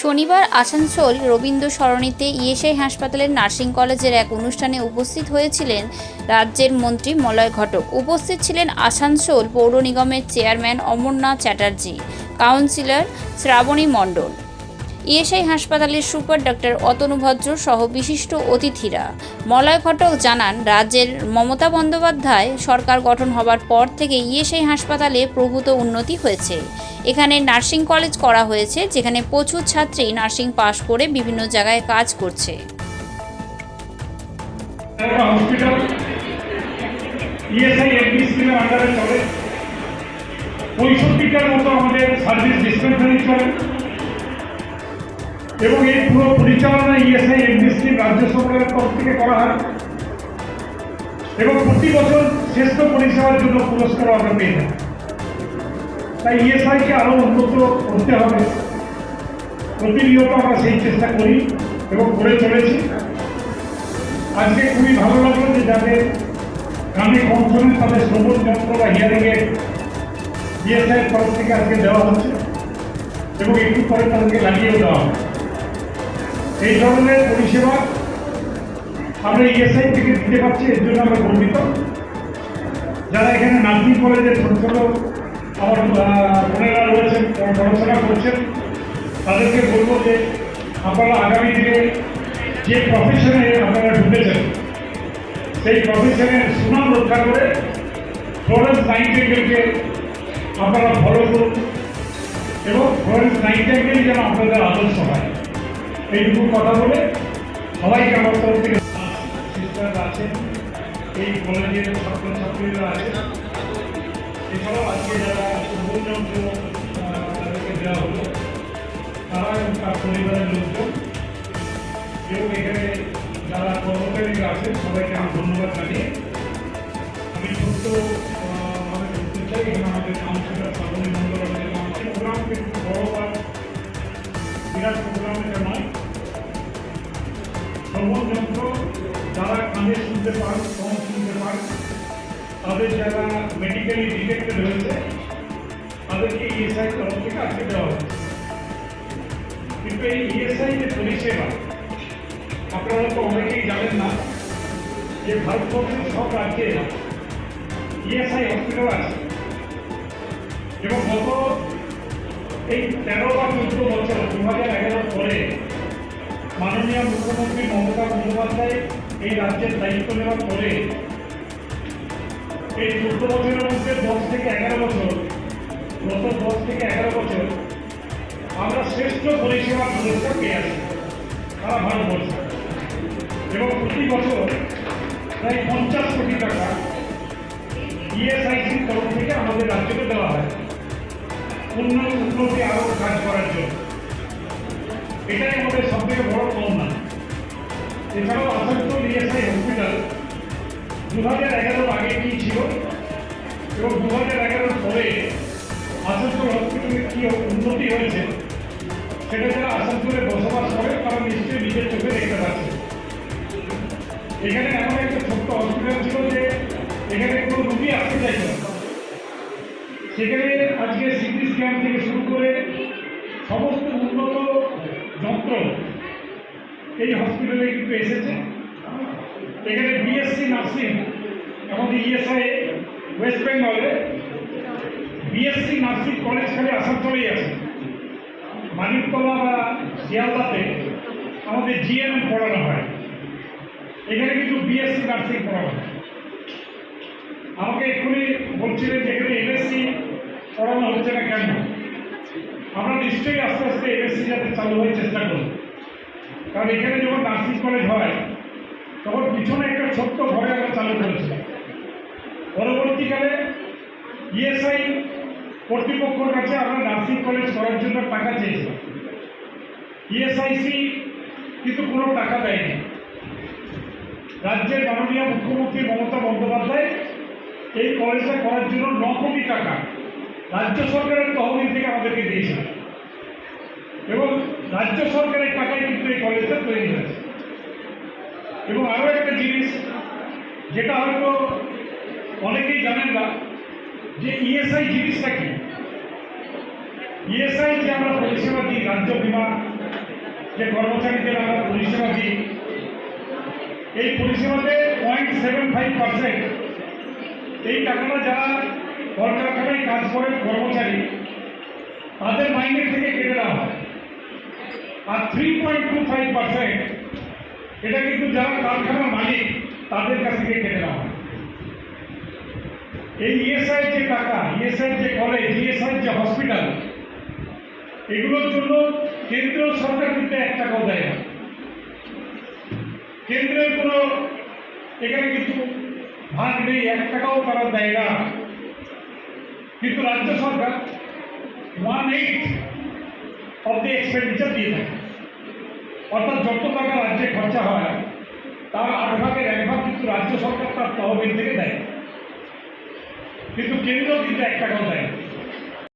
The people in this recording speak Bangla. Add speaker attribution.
Speaker 1: শনিবার আসানসোল রবীন্দ্র সরণিতে ইএসআই হাসপাতালের নার্সিং কলেজের এক অনুষ্ঠানে উপস্থিত হয়েছিলেন রাজ্যের মন্ত্রী মলয় ঘটক। উপস্থিত ছিলেন আসানসোল পৌর নিগমের chairman Amarnath Chatterjee, councillor Shrabani Mondal. ESI হাসপাতালের সুপার ডক্টর অতনু ভদ্র সহ বিশিষ্ট অতিথিরা। মলয় ঘটক জানান, রাজ্যের মমতা বন্দ্যোপাধ্যায় সরকার গঠন হবার পর থেকে ইএসআই হাসপাতালে প্রভূত উন্নতি হয়েছে। এখানে নার্সিং কলেজ করা হয়েছে, যেখানে প্রচুর ছাত্রী নার্সিং পাশ করে বিভিন্ন জায়গায় কাজ করছে।
Speaker 2: এবং এই পুরো পরিচালনা ইএসআই রাজ্য সরকারের তরফ থেকে করা হয়। এবং প্রতি বছর শ্রেষ্ঠ পরিষেবার জন্য পুরস্কার আমরা পেয়ে যাই তাই ইএসআইকে আরও উন্নত করতে হবে। প্রতিনিয়ত আমরা সেই চেষ্টা করি এবং করে চলেছি। আজকে খুবই ভালো লাগল যে যাদের কানে কম তাদের শ্রবণ যন্ত্র বা হিয়ারিংয়ে ইএসআই তরফ থেকে আজকে দেওয়া হচ্ছে এবং একটু পরে তাদেরকে লাগিয়েও দেওয়া হবে। এই ধরনের পরিষেবা আমরা ইএসআই থেকে দিতে পারছি, এর জন্য আমরা গর্বিত। যারা এখানে নার্সিং কলেজের ছোট ছোট আমার বোনেরা রয়েছেন পড়াশোনা করছেন। তাদেরকে বলব যে আপনারা আগামী দিনে যে প্রফেশনে আপনারা ঢুকেছেন, সেই প্রফেশনের সুনাম রক্ষা করে ফ্লোরেন্স নাইনটেঙ্গেলকে আপনারা ফলো করুন এবং ফ্লোরেন্স নাইনটেঙ্গেল যেন আপনাদের আদর্শ হয়। এইটুকু কথা বলে সবাইকে আমার তরফ থেকে সিস্টার আছেন, এই কলেজের ছাত্রছাত্রীরা আছেন। এছাড়াও আজকে যারা যন্ত্র তাদেরকে দেওয়া হলো তারা এবং তার পরিবারের লোকজন এবং এখানে যারা কর্মচারীরা আছেন সবাইকে আমি ধন্যবাদ জানিয়ে আমি আহ, ভাবে বলতে চাই এখানে আমাদের কাউন্সিলর শ্রাবণী মন্ডল আমাদের কাউন্সিল প্রোগ্রামকে একটু বড় বা বিরাট প্রোগ্রাম এটা নয় শ্রবণ যন্ত্র যারা কানে শুনতে পান কম শুনতে পান তাদের যারা মেডিকেলি ডিটেক্টেড হয়েছে, তাদেরকে ইএসআই তরফ থেকে আজকে দেওয়া হচ্ছে কিন্তু এই ইএসআই যে পরিষেবা, আপনারা তো অনেকেই জানেন না যে ভারতবর্ষের সব রাজ্যে ইএসআই হসপিটাল আছে। এবং গত এই তেরো বা চোদ্দ বছর দু হাজার এগারো পরে মাননীয় মুখ্যমন্ত্রী মমতা বন্দ্যোপাধ্যায় এই রাজ্যের দায়িত্ব নেওয়ার পরে এই চোদ্দ বছরের মধ্যে দশ থেকে এগারো বছর, গত দশ থেকে এগারো বছর আমরা শ্রেষ্ঠ পরিষেবা পুরস্কার পেয়ে আসি সারা ভারতবর্ষে। এবং প্রতি বছর প্রায় পঞ্চাশ কোটি টাকা ইএসআইসির তরফ থেকে আমাদের রাজ্যকে দেওয়া হয় উন্নত উন্নতি আরও কাজ করার জন্য। এটাই আমাদের সব থেকে বড় পাওনা এছাড়াও আসানসোল ইএসআই হসপিটাল দু হাজার এগারোর আগে কি ছিল? এবং দু হাজার এগারোর পরে আসানসোল হসপিটালে কি উন্নতি হয়েছে, সেটা যারা আসানসোলে বসবাস করে, তারা নিশ্চয়ই নিজের চোখে দেখতে পাচ্ছে। এখানে এমন একটা ছোট্ট হসপিটাল ছিল যে এখানে কোনো রুগী আসতে চাইছে সেখানে আজকে সিটি স্ক্যান থেকে শুরু করে সমস্ত উন্নত যন্ত্র এই হসপিটালে কিন্তু এসেছে। এখানে বিএসসি নার্সিং আমাদের ইএসআই ওয়েস্ট বেঙ্গলে বিএসসি নার্সিং কলেজ খালি আসানসোলেই আছে। মানিকতলা বা শিয়ালদাতে আমাদের জিএনএম পড়ানো হয়। এখানে কিন্তু বিএসসি নার্সিং পড়ানো হয়। আমাকে এক্ষুনি বলছিলেন যে এখানে এমএসসি পড়ানো হচ্ছে না কেন? আমরা নিশ্চয়ই আস্তে আস্তে এমএসসি যাতে চালু হয়ে চেষ্টা করব। কারণ এখানে যখন নার্সিং কলেজ হয় তখন পিছনে একটা ছোট্ট ঘরে আমরা চালু করেছিলাম। পরবর্তীকালে ইএসআই কর্তৃপক্ষের কাছে আমরা নার্সিং কলেজ করার জন্য টাকা চেয়েছিলাম। ইএসআইসি কিন্তু কোনো টাকা দেয়নি। রাজ্যের মাননীয় মুখ্যমন্ত্রী মমতা বন্দ্যোপাধ্যায় এই কলেজটা করার জন্য ন কোটি টাকা রাজ্য সরকারের তহবিল থেকে আমাদেরকে দিয়েছিল এবং রাজ্য সরকারের টাকায় কিন্তু এই কলেজটা তৈরি হয়েছে। এবং আরও একটা জিনিস যেটা হয়তো অনেকেই জানেন না, যে ইএসআই জিনিসটা কি? ইএসআই যে আমরা পরিষেবা দিই, রাজ্য বিমা যে কর্মচারীদের আমরা পরিষেবা দিই, এই পরিষেবাতে পয়েন্ট সেভেন ফাইভ পার্সেন্ট এই টাকাটা যারা কলকারখানায় কাজ করে কর্মচারী, তাদের মাইনে থেকে কেটে দেওয়া হয়। আর three point two five percent এটা কিন্তু যারা কারখানার মালিক, তাদের কাছ থেকে কেটে নেওয়া হয়। এই ইএসআই যে টাকা ইএসআই যে কলেজ ইএসআই যে হসপিটাল এগুলোর জন্য কেন্দ্রীয় সরকার কিন্তু এক টাকাও দেয় না। কেন্দ্রের কোনো, এখানে কিছু ভাগ নেই, এক টাকাও তারা দেয় না। কিন্তু রাজ্য সরকার one eight of the expenditure দিয়ে থাকে। অর্থাৎ যত টাকা রাজ্যে খরচা হয়, তার আট ভাগের এক ভাগ কিন্তু রাজ্য সরকার তার তহবিল থেকে দেয় কিন্তু কেন্দ্র কিন্তু এক টাকাও দেয়।